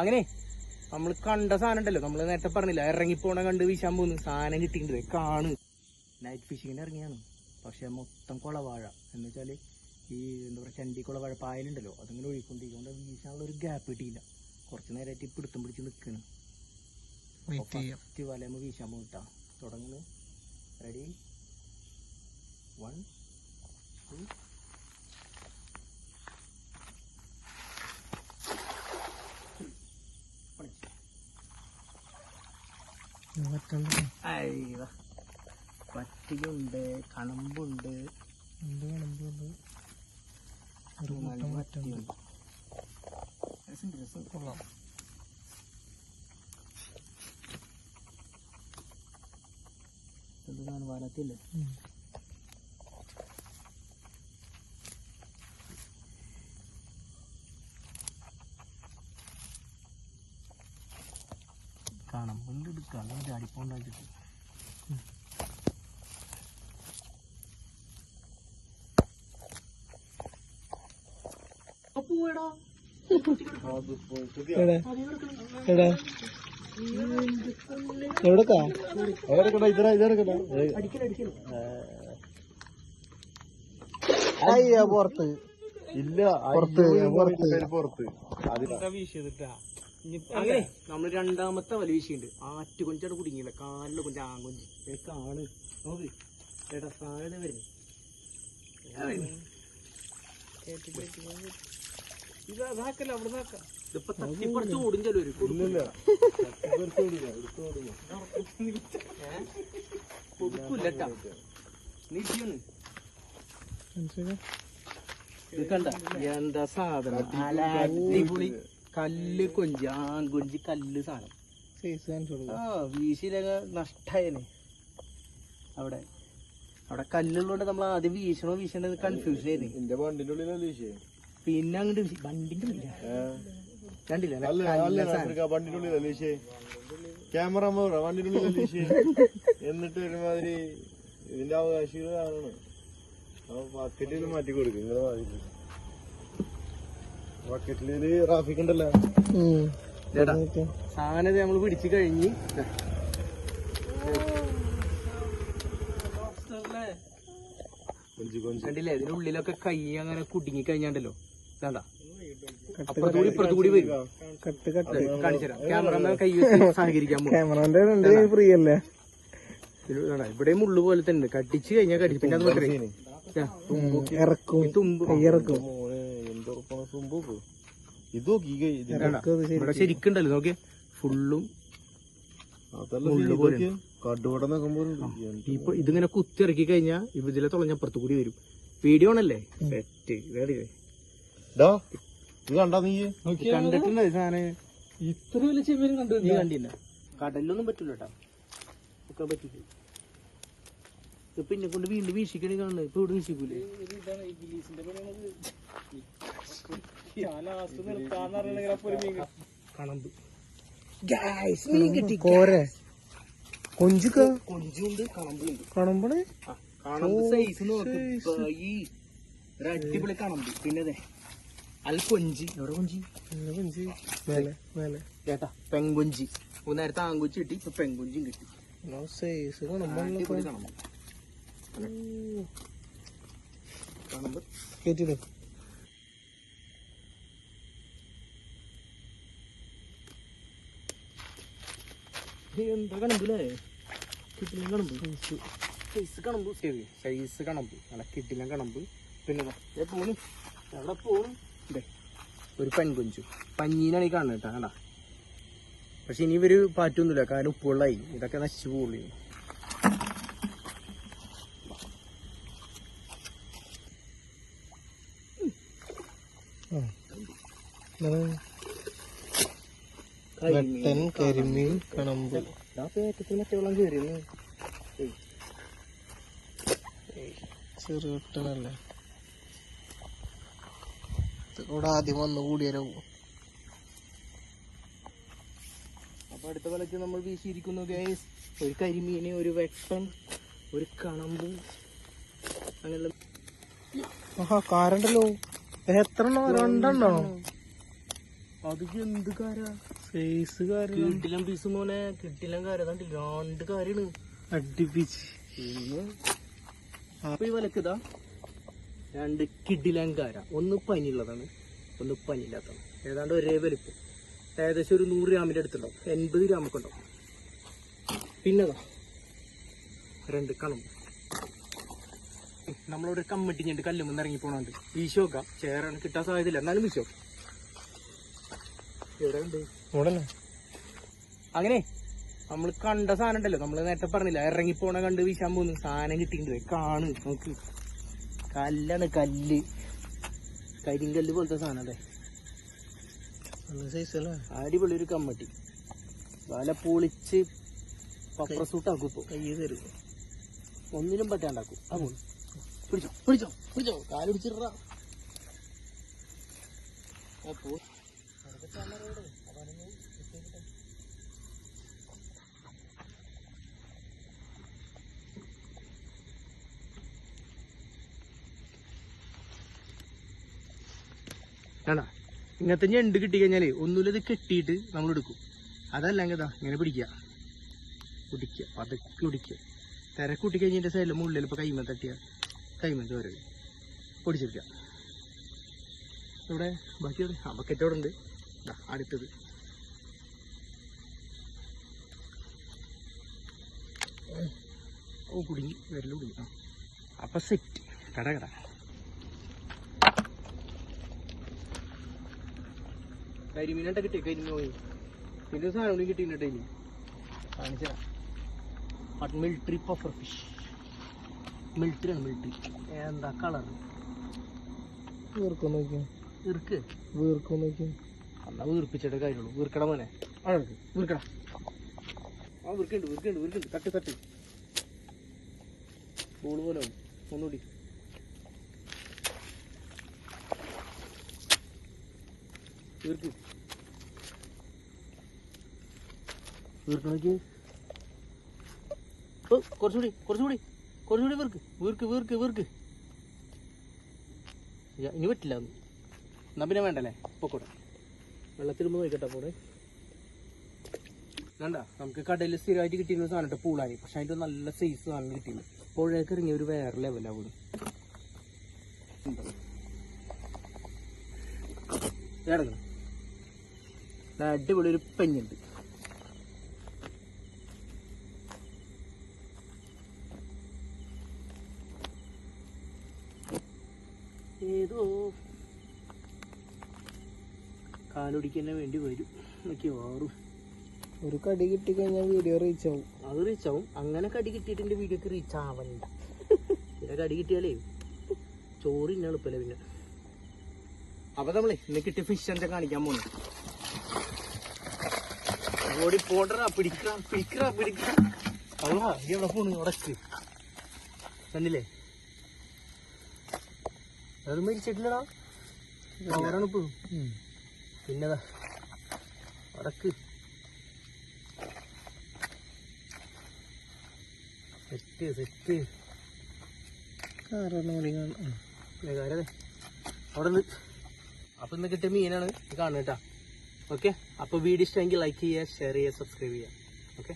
അങ്ങനെ നമ്മൾ കണ്ട സാധനം ഉണ്ടല്ലോ നമ്മൾ നേരത്തെ പറഞ്ഞില്ല ഇറങ്ങിപ്പോണ കണ്ട് വീശാൻ പോകുന്നു സാധനം കിട്ടിയിട്ടുണ്ട്. കാണ്. നൈറ്റ് ഫിഷിങ്ങിന് ഇറങ്ങിയാണ്. പക്ഷെ മൊത്തം കുളവാഴ. എന്ന് വെച്ചാൽ ഈ എന്താ പറയുക ചണ്ടി കുളവാഴ പായലുണ്ടല്ലോ അതിങ്ങനെ ഒഴിക്കൊണ്ടിരിക്കുന്നത് വീശാനുള്ള ഒരു ഗ്യാപ്പ് കിട്ടിയില്ല. കുറച്ച് നേരമായിട്ട് പിടുത്തം പിടിച്ച് നിൽക്കണം ഫസ്റ്റ് വലയമ്മ വീശാൻ പോയിട്ടാ തുടങ്ങുന്നു. റെഡി വൺ ടു പറ്റിയുണ്ട് കണമ്പുണ്ട്. എന്ത് കാണുമ്പോൾ ഒരു കൂട്ടം പറ്റുണ്ട് കൊള്ളാം. വനത്തില്ലേ ഉം. കാണാം കൊണ്ട് എടുക്കാം ചാടിപ്പോണ്ടാക്കിട്ട് എവിടെക്കാ? അയ്യ പുറത്ത്. ഇല്ല പുറത്ത്, പുറത്ത്. പുറത്ത്. അങ്ങനെ നമ്മൾ രണ്ടാമത്തെ വല വീശിയുണ്ട്. ആറ്റ് കൊഞ്ചാണ് കുടുങ്ങിയില്ല. കാലിൽ കൊഞ്ച് ആങ്കൊഞ്ച് കാണ് നോക്ക്. എടാ സാധനം വരുന്നു. ഇത് അതാക്കല്ല അവിടെ നിന്നാക്കാം ഇതിപ്പോ തട്ടിപ്പറിച്ച് ഓടും ചെലവര് കൊടുക്കൂല്ലട്ടാ നീ ചെയ്യണ് ഇത് കണ്ട? എന്താ സാധനം? അടിപൊളി കല്ല് കൊഞ്ച്. കല്ല് സാധനം. സൈസ് കാണിച്ചു കൊടുക്കാം. ആ വീശിയിലൊക്കെ നഷ്ടായനെ. അവിടെ. അവിടെ കല്ലുള്ളതുകൊണ്ട് നമ്മൾ ആദ്യം വീശണോ വീശണത് കൺഫ്യൂഷൻ ആയിരുന്നു പിന്നെ അങ്ങോട്ട് വണ്ടിന്റെ ഉള്ളിലാ. കണ്ടില്ല അല്ല അല്ല സാധനം. വണ്ടിന്റെ ഉള്ളിലല്ലേ വിഷയം ക്യാമറ വണ്ടിന്റെ ഉള്ളിലല്ലേ വിഷയം എന്നിട്ട് ഒരുമാതിരി ഇതിന്റെ അപ്പൊ ബക്കറ്റിൽ മാറ്റി കൊടുക്കും നിങ്ങളെ മാതിരി ബക്കറ്റിൽ ട്രാഫിക് ഉണ്ടല്ലോ ചേട്ടാ സാധനം നമ്മൾ നമ്മൾ പിടിച്ചു കഴിഞ്ഞ് കണ്ടില്ലേ ഇതിനുള്ളിലൊക്കെ കൈ അങ്ങനെ കുടുങ്ങി കഴിഞ്ഞാണ്ടല്ലോ വേണ്ട ഉള്ളു വരും. കട്ട് കട്ട് കാണിച്ചുതരാം ക്യാമറമാൻ കൈ വെച്ച് സഹകരിക്കാൻ പോകും ക്യാമറന്റെ ഉണ്ട് ഫ്രീ അല്ലേ? ഇവിടെ മുള്ളു പോലെ തന്നെ. ഉണ്ട്. കഴിഞ്ഞാൽ കടിച്ചു പിന്നെ അത് ഇറക്കും. തുമ്പ്. ഇറക്കും. ഇത് ഇവിടെ ശരിക്കുണ്ടല്ലോ. നോക്കിയേ. ഫുള്ളും ഇപ്പൊ ഇതിങ്ങനെ കുത്തിറക്കി കഴിഞ്ഞാ കഴിഞ്ഞാൽ ഇതിലെ തുളഞ്ഞപ്പുറത്ത് കൂടി വരും. വീഡിയോ ആണല്ലേ? സെറ്റ് ഇതേ. ഡാ ഇത് കണ്ടാ നീ? കണ്ടിട്ടുണ്ട് ഈ സാധനം? ഇത്ര വലിയ ചെമ്മീൻ കണ്ടു നീ കണ്ടില്ല. കടലിലൊന്നും പറ്റൂല കേട്ടോ ഒക്കെ ഇപ്പൊ എന്നെ കൊണ്ട് വീണ്ടും വീശിക്കണി കാണുന്നത്. ഇപ്പൊ ഇവിടെ വീശിക്കൂലേ കണമ്പ് കോരെ കൊഞ്ചുക്ക? കൊഞ്ചുണ്ട് കണമ്പുണ്ട് കണമ്പ് സൈസ് നോക്ക്. ഇപ്പൊ ഈ അടിപൊളി കണമ്പ് പിന്നെ അതെ അൽ കൊഞ്ചി എവിടെ കൊഞ്ചി കൊഞ്ച് മേലെ മേലെ. ചേട്ടാ പെങ്കൊഞ്ചി. നേരത്തെ ആങ്കൊഞ്ചി കിട്ടി ഇപ്പൊ പെങ്കൊഞ്ചിയും കിട്ടി. കാണുമ്പോ എന്താ കണമ്പില്ലേ കിട്ടില്ല സൈസ് കണമ്പ്. സൈസ് കണമ്പ്. നല്ല കിട്ടില്ല കണമ്പ്. പിന്നെ ദേ പോണ്? എവിടെ പോണ്? ഒരു പെൺകുഞ്ചു. പഞ്ഞീനാണ് ഈ കാണുന്നത് കേട്ടാ കണ്ടാ? പക്ഷെ ഇനി ഇവർ പാറ്റൊന്നുമില്ല കാരണം ഉപ്പുവെള്ളായി. ഇതൊക്കെ നശിച്ചു പോകുള്ളൂ കരിമീൻ കണമ്പ്. മറ്റേ വെള്ളം കയറിയെന്ന് ചെറു വെട്ടനല്ലേ? ഇവിടെ ആദ്യം വന്നു കൂടിയാലോ? അപ്പൊ അടുത്ത കൊലക്ക് നമ്മൾ വീശിയിരിക്കുന്നു ഗൈസ് ഒരു കരിമീന് ഒരു വെട്ടം ഒരു കണമ്പും അങ്ങനെയുള്ള ആഹാ കാരണ്ടല്ലോ. എത്ര രണ്ടെണ്ണോ? അത് എന്ത് കാരാ? സൈസ് കിട്ടിലം പീസ് മോനെ കിട്ടിലം കാര. അതാണ്ട് രണ്ട് കാര്യാണ്. അടിപ്പിച്ച് അപ്പൊ ഈ വലക്കതാ രണ്ട് കിഡിലം കാര. ഒന്ന് പനിയുള്ളതാണ്. ഒന്ന് പനിയില്ലാത്തതാണ്. ഏതാണ്ട് ഒരേ വലിപ്പം. ഏകദേശം ഒരു നൂറ് ഗ്രാമിന്റെ അടുത്തുണ്ടാവും. എൺപത് ഗ്രാമൊക്കെ ഉണ്ടാവും. പിന്നെ രണ്ട് കണം. നമ്മളോട് കമ്മിട്ടി ഞണ്ട് കല്ലുമെന്ന് ഇറങ്ങി പോണുണ്ട്. വീശോ ചേരാണ് ചേറാണ് കിട്ടാൻ സാധ്യതയില്ല. എന്നാലും വീശോ എവിടെ ഉണ്ട്. അങ്ങനെ നമ്മൾ കണ്ട സാധനം ഉണ്ടല്ലോ. നമ്മൾ നേരത്തെ പറഞ്ഞില്ല ഇറങ്ങി പോണ കണ്ട് വീശാൻ പോകുന്നു. സാധനം കിട്ടിയിട്ടുണ്ട്. കാണ് നോക്ക്. കല്ലാണ് കല്ല്. കരിങ്കല്ല് പോലത്തെ സാധനം അല്ലേ? അടിപൊളി ഒരു കമ്മട്ടി. വല പൊളിച്ച് പപ്രസൂട്ടാക്കും ഇപ്പൊ. കയ്യിൽ തരും ഒന്നിനും പറ്റാണ്ടാക്കും. ആ പോണു പിടിച്ചോ പിടിച്ചോ പിടിച്ചോ. കാലുടിച്ചിട്ടാ അപ്പോ വേണ്ട ഇങ്ങനത്തെ ഞണ്ട് കിട്ടി കഴിഞ്ഞാലേ ഒന്നുമില്ല ഇത് കെട്ടിയിട്ട് നമ്മൾ എടുക്കും. അതല്ലെങ്കിൽ ഇതാ ഇങ്ങനെ പിടിക്കുക. കുടിക്കുക. പതുക്കെ കുടിക്കുക. തിരക്ക് കൂട്ടി കഴിഞ്ഞതിന്റെ സൈഡിൽ മുള്ളിൽ ഇപ്പൊ കൈമ തട്ടിയ. കൈമ ചോര പൊടിച്ചെടുക്കുക ഇവിടെ ബാക്കി? ആ ബക്കറ്റ് അവിടെ ഉണ്ട്. അടുത്തത്. ഓ കുടുങ്ങി. വരലും കുടുങ്ങി. ആ. അപ്പൊ സെറ്റ് കട കട. കരിമീനണ്ട കിട്ടിയ കരിമീൻ പോയി. പിന്നെ സാധനം കൂടി കിട്ടിയിട്ടുണ്ട് ഇനി. കാണിച്ചാ മിലിറ്ററി പഫർ ഫിഷ് മിലിറ്ററി ആണ് മിലിറ്ററി എന്താ കളർ വീർക്കും നോക്കിയോ. വീർക്ക്? വീർക്കും നോക്കിയോ. എന്നാ വീർപ്പിച്ചിട്ടേ കാര്യമുള്ളൂ. വീർക്കട മോനെ. അവിടെ വീർക്കട. ആ വീർക്കുണ്ട് വീർക്കുണ്ട് വീർക്കുണ്ട്. തട്ട് തട്ട്. ബോൾ പോലെ. ഒന്നുകൂടി. വീർക്ക് വീർക്ക് നോക്കി ഓ കുറച്ചുകൂടി കുറച്ചുകൂടി കുറച്ചുകൂടി വീർക്ക്. വീർക്ക് വീർക്ക് വീർക്ക്. ഇനി പറ്റില്ല ഒന്നും എന്നാ പിന്നെ വേണ്ടല്ലേ? പൊക്കോട്ടെ. വെള്ളത്തിരുമ്പ് നോക്കട്ടെ പോടെ വേണ്ട നമുക്ക് കടയിൽ സ്ഥിരമായിട്ട് കിട്ടിയിരുന്ന സാധനം കേട്ടോ പൂളായി പക്ഷെ അതിന്റെ നല്ല സൈസ് സാധനം കിട്ടിയില്ല. പുഴയൊക്കെ ഇറങ്ങിയ ഒരു വേറെ ലെവലാണ് ഇറങ്ങണം ദാ അടിപൊളി ഒരു പെഞ്ഞുണ്ട്. ഏതോ കാലൊടിക്കാൻ വേണ്ടി വരും. മിക്കവാറും ഒരു കടി കിട്ടി കഴിഞ്ഞാൽ വീഡിയോ റീച്ച് ആവും. അത് റീച്ച് ആവും. അങ്ങനെ കടി കിട്ടിയിട്ട് എന്റെ വീഡിയോക്ക് റീച്ച് ആവണ്ട. പിന്നെ കടി കിട്ടിയാലേ ചോറ് ഇന്ന എളുപ്പല്ലേ പിന്നെ. അപ്പൊ നമ്മളെ ഇന്ന് കിട്ടിയ ഫിഷ് എന്താ കാണിക്കാൻ പോണു? ഓടി പോണ്ടറാ പിടിക്കറ പിടിക്കറ പിടിക്കറ അവളാ ഈ എവിടെ പോണു? ഉടക്ക് കണ്ടില്ലേ? അത് മരിച്ചിട്ടില്ലടാ അവരാണ് ഇപ്പോഴും പിന്നെതാ ഉടക്ക് സെറ്റ് സെറ്റ്. കാണാം അവിടെ നിന്ന്. അപ്പൊ ഇന്ന് കിട്ടിയ മീനാണ്. കാണുക കേട്ടാ. ഓക്കെ അപ്പോൾ വീഡിയോ ഇഷ്ടമെങ്കിൽ ലൈക്ക് ചെയ്യുക ഷെയർ ചെയ്യുക സബ്സ്ക്രൈബ് ചെയ്യുക. ഓക്കെ